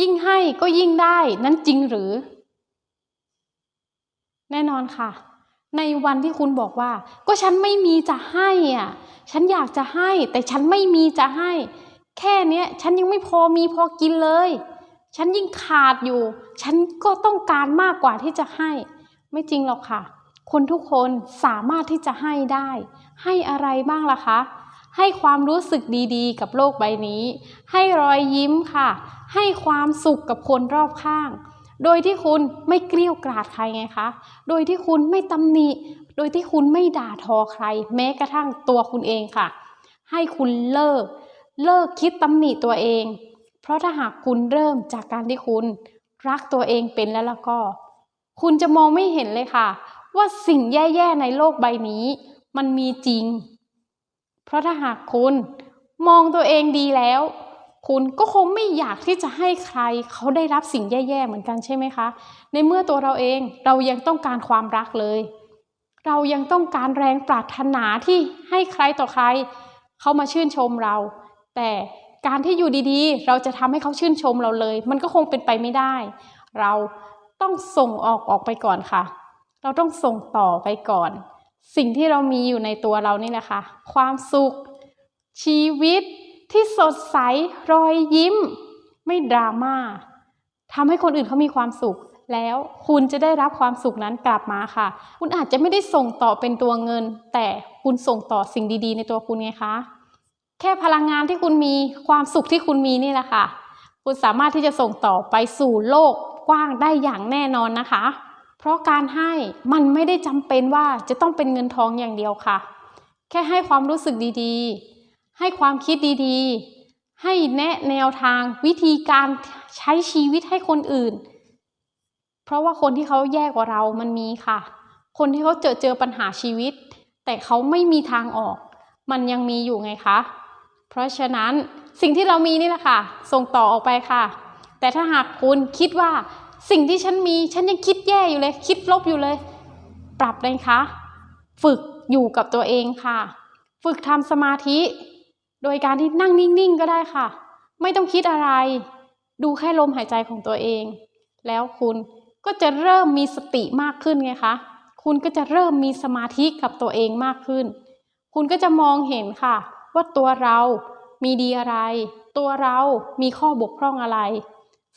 ยิ่งให้ก็ยิ่งได้นั่นจริงหรือ แน่นอนค่ะ ในวันที่คุณบอกว่า ก็ฉันไม่มีจะให้อะ ฉันอยากจะให้ แต่ฉันไม่มีจะให้ แค่เนี้ย ฉันยังไม่พอมีพอกินเลย ฉันยิ่งขาดอยู่ ฉันก็ต้องการมากกว่าที่จะให้ ไม่จริงหรอกค่ะ คนทุกคนสามารถที่จะให้ได้ ให้อะไรบ้างล่ะคะ ให้ความรู้สึกดีๆ กับโลกใบนี้ ให้รอยยิ้มค่ะ ให้ความสุขกับคนรอบข้าง โดยที่คุณไม่เกลี้ยวกราดใครไงคะ โดยที่คุณไม่ตำหนิ โดยที่คุณไม่ด่าทอใคร แม้กระทั่งตัวคุณเองค่ะ ให้คุณเลิก เลิกคิดตำหนิตัวเอง เพราะถ้าหากคุณเริ่มจากการที่คุณ รักตัวเองเป็นแล้วแล้วก็ คุณจะมองไม่เห็นเลยค่ะ ว่าสิ่งแย่ๆในโลกใบนี้ มันมีจริง ราะถ้าหากคุณมองตัวเองดีแล้ว คุณก็คงไม่อยากที่จะให้ใครเขาได้รับสิ่งแย่ๆเหมือนกันใช่ไหมคะ ในเมื่อตัวเราเองเรายังต้องการความรักเลย เรายังต้องการแรงปรารถนาที่ให้ใครต่อใคร เขามาชื่นชมเรา แต่การที่อยู่ดีๆ เราจะทำให้เขาชื่นชมเราเลย มันก็คงเป็นไปไม่ได้ เราต้องส่งออกออกไปก่อนค่ะ เราต้องส่งต่อไปก่อน สิ่งที่เรามีอยู่ในตัวเรานี่แหละค่ะ ความสุข ชีวิตที่สดใสรอยยิ้ม ไม่ดราม่าทำให้คนอื่นเขามีความสุข แล้วคุณจะได้รับความสุขนั้นกลับมาค่ะ คุณอาจจะไม่ได้ส่งต่อเป็นตัวเงิน แต่คุณส่งต่อสิ่งดีๆ ในตัวคุณไงคะแค่พลังงานที่คุณมีความสุขที่คุณมีนี่แหละค่ะ คุณสามารถที่จะส่งต่อไปสู่โลกกว้างได้อย่างแน่นอนนะคะ เพราะการให้มันไม่ได้จำเป็นว่าจะต้องเป็นเงินทองอย่างเดียวค่ะ แค่ให้ความรู้สึกดีๆ ให้ความคิดดีๆ ให้แนะแนวทางวิธีการใช้ชีวิตให้คนอื่น เพราะว่าคนที่เขาแย่กว่าเรามันมีค่ะ คนที่เขาเจอเจอปัญหาชีวิต แต่เขาไม่มีทางออก มันยังมีอยู่ไงคะ เพราะฉะนั้นสิ่งที่เรามีนี่แหละค่ะ ส่งต่อออกไปค่ะ แต่ถ้าหากคุณคิดว่า สิ่งที่ฉันมีฉันยังคิดแย่อยู่เลย คิดลบอยู่เลย ปรับเลยคะฝึกอยู่กับตัวเองค่ะ ฝึกทำสมาธิ โดยการที่นั่งนิ่งๆก็ได้ค่ะ ไม่ต้องคิดอะไร ดูแค่ลมหายใจของตัวเอง แล้วคุณก็จะเริ่มมีสติมากขึ้นไงคะคุณก็จะเริ่มมีสมาธิกับตัวเองมากขึ้น คุณก็จะมองเห็นค่ะ ว่าตัวเรามีดีอะไร ตัวเรามีข้อบกพร่องอะไร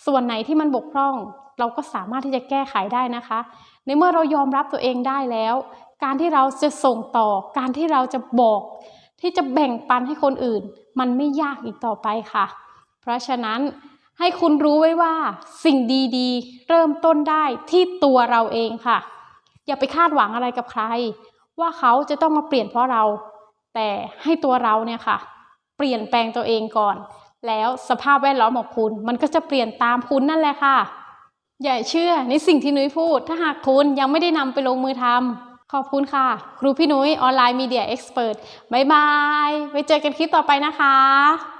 ส่วนไหนที่มันบกพร่อง เราก็สามารถที่จะแก้ไขได้นะคะ ในเมื่อเรายอมรับตัวเองได้แล้ว การที่เราจะส่งต่อ การที่เราจะบอก ที่จะแบ่งปันให้คนอื่น มันไม่ยากอีกต่อไปค่ะ เพราะฉะนั้นให้คุณรู้ไว้ว่าสิ่งดีๆ เริ่มต้นได้ที่ตัวเราเองค่ะ อย่าไปคาดหวังอะไรกับใคร ว่าเขาจะต้องมาเปลี่ยนเพราะเรา แต่ให้ตัวเราเนี่ยค่ะ เปลี่ยนแปลงตัวเองก่อน แล้วสภาพแวดล้อมของคุณ มันก็จะเปลี่ยนตามคุณนั่นแหละค่ะ อย่าเชื่อในสิ่งที่นุ้ยพูด ถ้าหากคุณยังไม่ได้นำไปลงมือทำขอบคุณค่ะ ครูพี่นุ้ยออนไลน์มีเดียเอ็กซ์เพรสบายบายไว้เจอกันคลิปต่อไปนะคะ